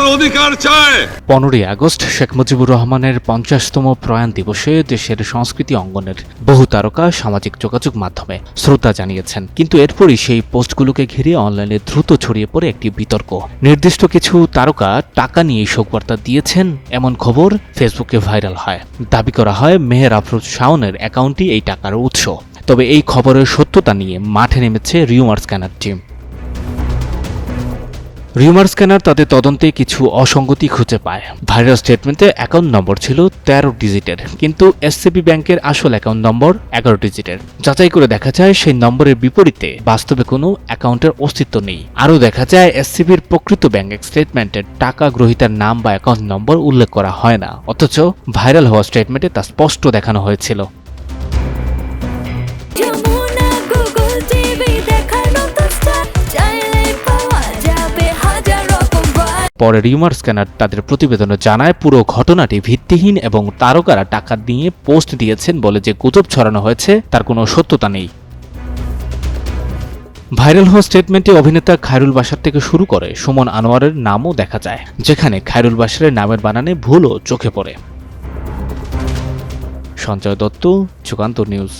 অধিকার চায়। পনেরোই আগস্ট শেখ মুজিবুর রহমানের পঞ্চাশতম প্রয়াণ দিবসে দেশের সংস্কৃতি অঙ্গনের বহু তারকা সামাজিক যোগাযোগ মাধ্যমে শ্রদ্ধা জানিয়েছেন। কিন্তু এরপরই সেই পোস্টগুলোকে ঘিরে অনলাইনে দ্রুত ছড়িয়ে পড়ে একটি বিতর্ক। নির্দিষ্ট কিছু তারকা টাকা নিয়ে শোকবার্তা দিয়েছেন, এমন খবর ফেসবুকে ভাইরাল হয়। দাবি করা হয়, মেহের আফরোজ শাওনের অ্যাকাউন্টই এই টাকার উৎস। তবে এই খবরের সত্যতা নিয়ে মাঠে নেমেছে rumour scanner team. Rumour scanner তাদের তদন্তে কিছু অসঙ্গতি খুঁজে পায়। ভাইরাল স্টেটমেন্টে অ্যাকাউন্ট নম্বর ছিল তেরো ডিজিটের কিন্তু এসসিবি ব্যাংকের আসল অ্যাকাউন্ট নম্বর এগারো ডিজিটের যাচাই করে দেখা যায় সেই নম্বরের বিপরীতে বাস্তবে কোনো অ্যাকাউন্টের অস্তিত্ব নেই। আরও দেখা যায় এসসিবির প্রকৃত ব্যাংক স্টেটমেন্টের টাকা গ্রহীতার নাম বা অ্যাকাউন্ট নম্বর উল্লেখ করা হয় না। অথচ ভাইরাল হওয়া স্টেটমেন্টে তা স্পষ্ট দেখানো হয়েছিল। পরে রিউমার স্ক্যানার তাদের প্রতিবেদনে জানায়, পুরো ঘটনাটি ভিত্তিহীন এবং তারকারা টাকা দিয়ে পোস্ট দিয়েছেন বলে যে গুজব ছড়ানো হয়েছে, তার কোনো সত্যতা নেই। ভাইরাল হওয়া স্টেটমেন্টে অভিনেতা খায়রুল বাসার থেকে শুরু করে সুমন আনোয়ারের নামও দেখা যায়, যেখানে খায়রুল বাসারের নামের বানানে ভুলও চোখে পড়ে। সঞ্জয় দত্ত, যুগান্তর নিউজ।